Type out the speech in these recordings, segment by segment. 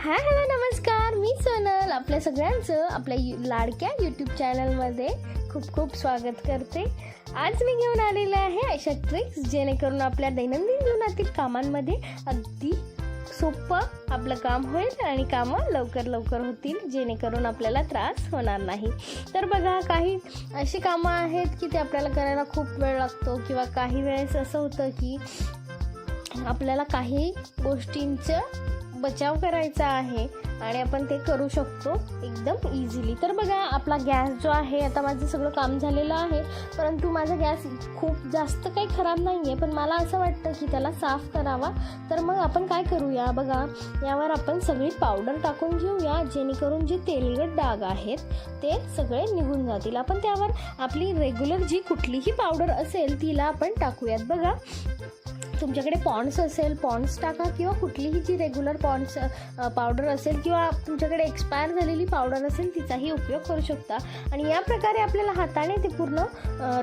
Hi hello नमस्कार. मी सोनल. आपल्या सगळ्यांचं आपल्या यु लाडक्या यूट्यूब चॅनलमध्ये खूप खूप स्वागत करते. आज मी घेऊन आलेले आहे अशा ट्रिक्स जेणेकरून आपल्या दैनंदिन जीवनातील कामांमध्ये अगदी सोपं आपलं काम होईल आणि कामं लवकर लवकर होतील जेणेकरून आपल्याला त्रास होणार नाही. तर बघा काही अशी कामं आहेत की ते आपल्याला करायला खूप वेळ लागतो किंवा काही वेळेस असं होतं की आपल्याला काही गोष्टींचं बचाव करायचा आहे आणि आपण ते करू शकतो एकदम इझिली तर बघा आपला गॅस जो आहे आता माझं सगळं काम झालेलं आहे परंतु माझा गॅस खूप जास्त काही खराब नाही आहे पण मला असं वाटतं की त्याला साफ करावा. तर मग आपण काय करूया? बघा यावर आपण सगळी पावडर टाकून घेऊया जेणेकरून जे तेलगट डाग आहेत ते सगळे निघून जातील. आपण त्यावर आपली रेग्युलर जी कुठलीही पावडर असेल तिला आपण टाकूयात. बघा तुमच्याकडे पॉन्ड्स असेल पॉन्ड्स टाका किंवा कुठलीही जी रेग्युलर पॉन्ड्स पावडर असेल किंवा तुमच्याकडे एक्सपायर झालेली पावडर असेल तिचाही उपयोग करू शकता. आणि या प्रकारे आपल्याला हाताने ते पूर्ण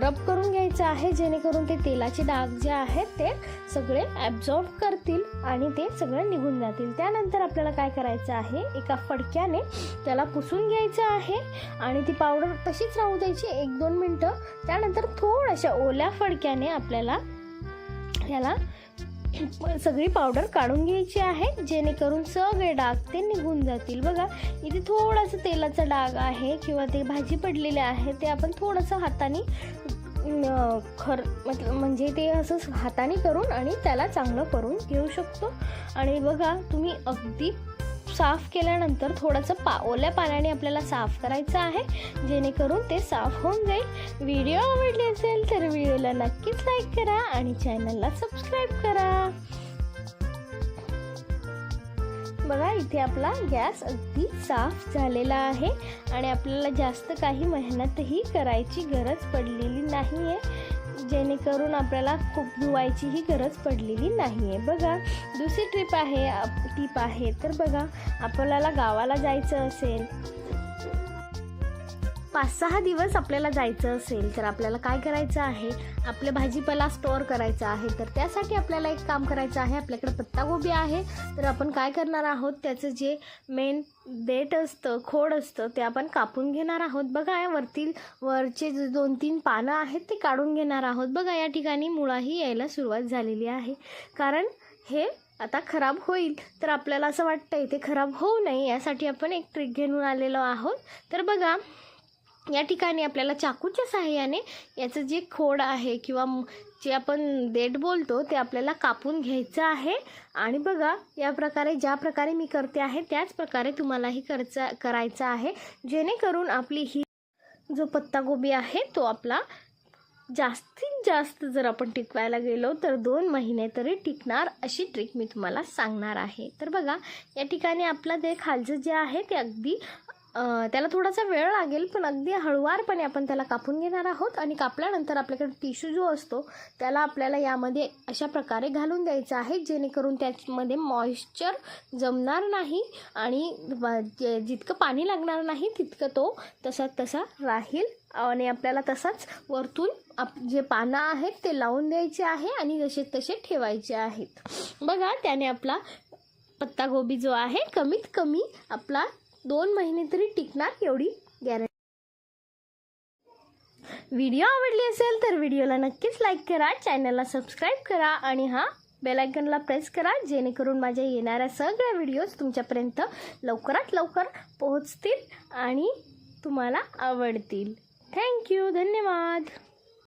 रब करून घ्यायचं आहे जेणेकरून ते तेलाचे डाग जे आहेत ते सगळे ॲब्झॉर्ब करतील आणि ते सगळं निघून जातील. त्यानंतर आपल्याला काय करायचं आहे एका फडक्याने त्याला पुसून घ्यायचं आहे आणि ती पावडर तशीच राहू द्यायची एक दोन मिनटं. त्यानंतर थोड्याशा ओल्या फडक्याने आपल्याला ह्याला सगळी पावडर काढून घ्यायची आहे जेणेकरून सगळे डाग ते निघून जातील. बघा इथे थोडंसं तेलाचा डाग आहे किंवा ते भाजी पडलेले आहे ते आपण थोडंसं हाताने खर मतलब म्हणजे ते असं हाताने करून आणि त्याला चांगलं करून घेऊ शकतो. आणि बघा तुम्ही अगदी साफ केल्यानंतर थोडंसं पा ओल्या पाण्याने आपल्याला साफ करायचं आहे. जेणेकरून ते साफ होऊन जाईल. व्हिडिओ आवडले असेल तर व्हिडिओला नक्कीच लाईक करा आणि चॅनलला सबस्क्राईब करा. बघा इथे आपला गॅस अगदी साफ झालेला आहे आणि आपल्याला जास्त काही मेहनतही करायची गरज पडलेली नाही आहे जेणेकरून आपल्याला खूप धुवायचीही गरज पडलेली नाही आहे बघा दुसरी ट्रिप आहे टीप आहे. तर बघा आपल्याला गावाला जायचं असेल पाच सहा दिवस आपल्याला जायचं असेल तर आपल्याला काय करायचं आहे? आपलं भाजीपाला स्टोअर करायचा आहे तर त्यासाठी आपल्याला एक काम करायचं आहे. आपल्याकडे पत्तागोबी आहे तर आपण काय करणार आहोत? त्याचं जे मेन देठ असतं खोड असतं ते आपण कापून घेणार आहोत. बघा या वरतील वरचे जे दोन तीन पानं आहेत ते काढून घेणार आहोत. बघा या ठिकाणी मुळाही यायला सुरुवात झालेली आहे. कारण हे आता खराब होईल. तर आपल्याला असं वाटतं ते खराब होऊ नये यासाठी आपण एक ट्रिक घेऊन आलेलो आहोत. तर बघा या ठिकाणी आपल्याला चाकूच्या सहाय्याने याचं जे खोड आहे किंवा जे आपण देठ बोलतो ते आपल्याला कापून घ्यायचं आहे. आणि बघा या प्रकारे ज्या प्रकारे मी करते आहे त्याच प्रकारे तुम्हालाही करचा करायचं आहे. जेणेकरून आपली ही जो पत्तागोबी आहे तो आपला जास्तीत जास्त जर आपण टिकवायला गेलो तर दोन महिने तरी टिकणार अशी ट्रिक मी तुम्हाला सांगणार आहे. तर बघा या ठिकाणी आपला ते खालचं जे आहे ते अगदी त्याला थोडासा वेळ लागेल पण अगदी हळुवारपणे आपण त्याला कापून घेणार आहोत आणि कापल्यानंतर आपल्याकडे टिश्यू जो असतो त्याला आपल्याला यामध्ये अशा प्रकारे घालून द्यायचा आहे जेणेकरून त्याच्यामध्ये मॉइश्चर जमणार नाही आणि जितकं पाणी लागणार नाही तितकं तो तसा तसा राहील आणि आपल्याला तसाच वरतून आप जे पानं आहेत ते लावून द्यायचे आहे आणि जसे तसे ठेवायचे आहेत. बघा त्याने आपला पत्तागोबी जो आहे कमीत कमी आपला दोन महिने तरी टिकणार एवढी गॅरंटी व्हिडिओ आवडली असेल तर व्हिडिओला नक्कीच लाईक करा चॅनलला सबस्क्राईब करा आणि हा बेलायकनला प्रेस करा जेणेकरून माझ्या येणाऱ्या सगळ्या व्हिडिओज तुमच्यापर्यंत लवकरात लवकर पोहोचतील आणि तुम्हाला आवडतील. थँक्यू धन्यवाद.